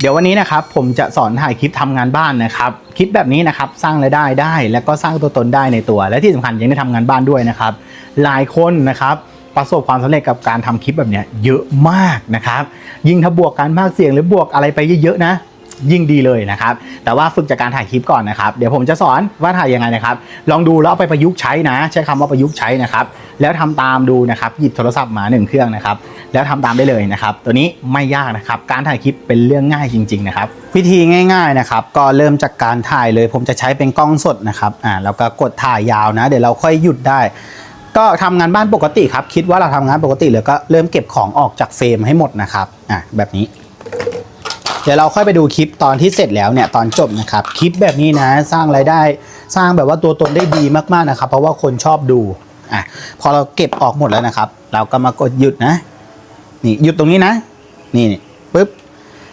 เดี๋ยววันนี้นะครับผมจะสอนถ่ายคลิปทำงานบ้านนะครับคลิปแบบนี้นะครับสร้างรายได้ได้ แล้วก็สร้างตัวตนได้ในตัว และที่สำคัญยังได้ทำงานบ้านด้วยนะครับ หลายคนนะครับประสบความสำเร็จกับการทำคลิปแบบนี้เยอะมากนะครับยิ่งถ้าบวกการภาคเสียงหรือบวกอะไรไปเยอะๆนะ ยิ่งดีเลยนะครับ แต่ว่าฝึกจากการถ่ายคลิปก่อนนะครับ เดี๋ยวผมจะสอนว่าถ่ายยังไงนะครับ ลองดูแล้วเอาไปประยุกต์ใช้นะ ใช้คำว่าประยุกต์ใช้นะครับ แล้วทำตามดูนะครับ หยิบโทรศัพท์มาหนึ่งเครื่องนะครับ แล้วทำตามได้เลยนะครับ ตัวนี้ไม่ยากนะครับ การถ่ายคลิปเป็นเรื่องง่ายจริง ๆ นะครับ วิธีง่าย ๆนะครับ ก็เริ่มจากการถ่ายเลย ผมจะใช้เป็นกล้องสดนะครับ อ่า แล้วก็กดถ่ายยาวนะ เดี๋ยวเราค่อยหยุดได้ ก็ทำงานบ้านปกติครับ คิดว่าเราทำงานปกติแล้วก็เริ่มเก็บของออกจากเฟรมให้หมดนะครับ อ่าแบบนี้ ดี๋ยวเราค่อยไปดูคลิปตอนที่เสร็จแล้วเนี่ยตอนจบนะครับคลิปแบบนี้นะสร้างรายได้สร้างแบบว่าตัวตนได้ดีมากๆนะครับ เพราะว่าคนชอบดูอะพอเราเก็บออกหมดแล้วนะครับ เราก็มากดหยุดนะ นี่หยุดตรงนี้นะ นี่ปึ๊บ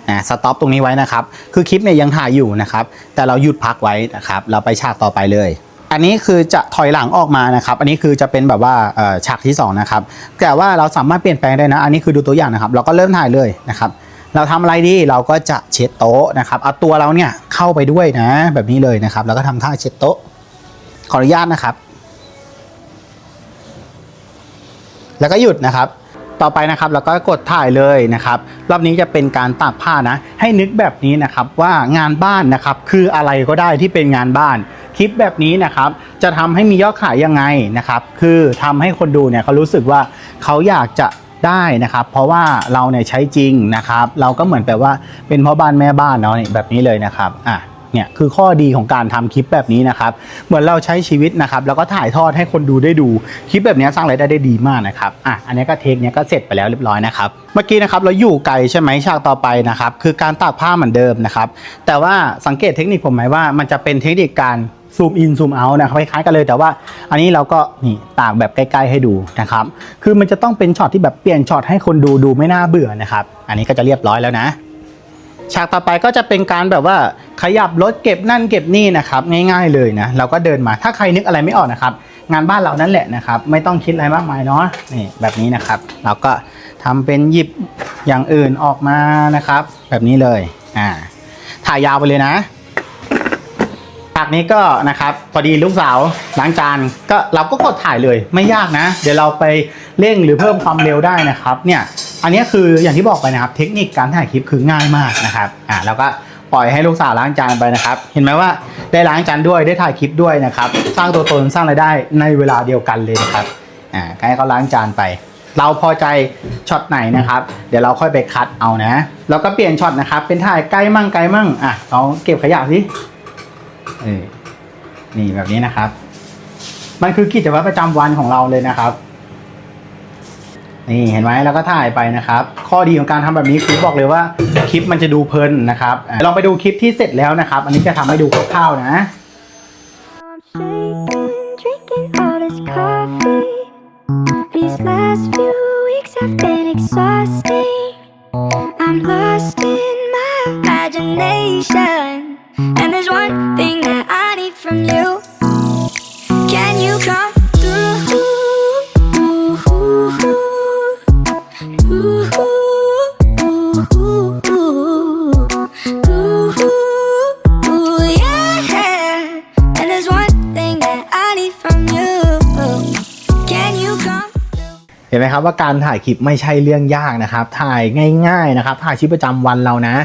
อ่าสต็อปตรงนี้ไว้นะครับ คือคลิปเนี่ยยังถ่ายอยู่นะครับ แต่เราหยุดพักไว้นะครับ เราไปฉากต่อไปเลย อันนี้คือจะถอยหลังออกมานะครับ อันนี้คือจะเป็นแบบว่าฉากที่สองนะครับ แต่ว่าเราสามารถเปลี่ยนแปลงได้นะ อันนี้คือดูตัวอย่างนะครับ เราก็เริ่มถ่ายเลยนะครับ เราทำอะไรดีเราก็จะเช็ดโต๊ะนะครับเอาตัวเราเนี่ยเข้าไปด้วยนะ แบบนี้เลยนะครับ แล้วก็ทำท่าเช็ดโต๊ะ ขออนุญาตนะครับ แล้วก็หยุดนะครับต่อไปนะครับเราก็กดถ่ายเลยนะครับ รอบนี้จะเป็นการตากผ้านะ ให้นึกแบบนี้นะครับว่างานบ้านนะครับคืออะไรก็ได้ที่เป็นงานบ้าน คลิปแบบนี้นะครับ จะทำให้มียอดขายยังไงนะครับ คือทำให้คนดูเนี่ยเขารู้สึกว่าเขาอยากจะ ได้นะครับ เพราะว่าเราเนี่ยใช้จริงนะครับ เราก็เหมือนแบบว่าเป็นพ่อบ้านแม่บ้านเนาะแบบนี้เลยนะครับอะเนี่ยคือข้อดีของการทำคลิปแบบนี้นะครับ เหมือนเราใช้ชีวิตนะครับ แล้วก็ถ่ายทอดให้คนดูได้ดูคลิปแบบนี้สร้างรายได้ได้ดีมากนะครับอะอันนี้ก็เทคเนี้ยก็เสร็จไปแล้วเรียบร้อยนะครับเมื่อกี้นะครับเราอยู่ไกลใช่ไหมฉากต่อไปนะครับ คือการตากผ้าเหมือนเดิมนะครับ แต่ว่าสังเกตเทคนิคผมไหมว่ามันจะเป็นเทคนิคการ ซูมอินซูมเอาท์นะครับคล้ายๆกันเลยแต่ว่าอันนี้เราก็นี่ตากแบบใกล้ๆให้ดูนะครับคือมันจะต้องเป็นช็อตที่แบบเปลี่ยนช็อตให้คนดูดูไม่น่าเบื่อนะครับอันนี้ก็จะเรียบร้อยแล้วนะ ฉากต่อไปก็จะเป็นการแบบว่าขยับรถเก็บนั่นเก็บนี่นะครับง่ายๆเลยนะเราก็เดินมาถ้าใครนึกอะไรไม่ออกนะครับ งานบ้านเรานั่นแหละนะครับ ไม่ต้องคิดอะไรมากมายเนาะนี่แบบนี้นะครับ เราก็ทำเป็นหยิบอย่างอื่นออกมานะครับ แบบนี้เลยอ่าถ่ายยาวไปเลยนะ ฉากนี้ก็นะครับพอดีลูกสาวล้างจานก็เราก็กดถ่ายเลยไม่ยากนะ เดี๋ยวเราไปเร่งหรือเพิ่มความเร็วได้นะครับเนี่ยอันนี้คืออย่างที่บอกไปนะครับ เทคนิคการถ่ายคลิปคือง่ายมากนะครับอ่าแล้วก็ปล่อยให้ลูกสาวล้างจานไปนะครับ เห็นไหมว่าได้ล้างจานด้วยได้ถ่ายคลิปด้วยนะครับ สร้างตัวตนสร้างรายได้ในเวลาเดียวกันเลยนะครับอ่าให้เขาล้างจานไป เราพอใจช็อตไหนนะครับ เดี๋ยวเราค่อยไปคัดเอานะเราก็เปลี่ยนช็อตนะครับ เป็นถ่ายใกล้มั่งไกลมั่งอะเราเก็บขยะสิ เออนี่แบบนี้นะครับ มันคือกิจวัตรประจำวันของเราเลยนะครับ นี่เห็นไหมแล้วก็ถ่ายไปนะครับ ข้อดีของการทำแบบนี้คือบอกเลยว่าคลิปมันจะดูเพลินนะครับลองไปดูคลิปที่เสร็จแล้วนะครับ อันนี้จะทำให้ดูคร่าวๆนะ These last few weeks have been exhausting. I'm lost in my imagination. ห็นไหมครับว่าการถ่ายคลิปไม่ใช่เรื่องยากนะครับ ถ่ายง่ายๆนะครับถ่ายชีวิตประจำวันเรานะ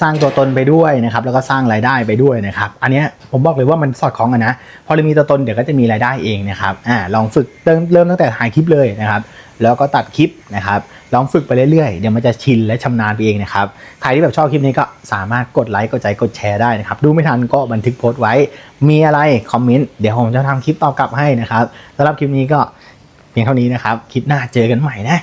สร้างตัวตนไปด้วยนะครับ แล้วก็สร้างรายได้ไปด้วยนะครับ อันนี้ผมบอกเลยว่ามันสอดคล้องกันนะพอเรามีตัวตนเดี๋ยวก็จะมีรายได้เองนะครับอ่าลองฝึกเริ่มเริ่มตั้งแต่ถ่ายคลิปเลยนะครับแล้วก็ตัดคลิปนะครับลองฝึกไปเรื่อยๆ เดี๋ยวมันจะชินและชำนาญไปเองนะครับ ใครที่แบบชอบคลิปนี้ก็สามารถกดไลค์ กดใจ กดแชร์ได้นะครับ ดูไม่ทันก็บันทึกโพสต์ไว้ มีอะไร คอมเมนต์ เดี๋ยวผมจะทำคลิปตอบกลับให้นะครับสำหรับคลิปนี้ก็ เพียงเท่านี้นะครับ คลิปหน้าเจอกันใหม่นะ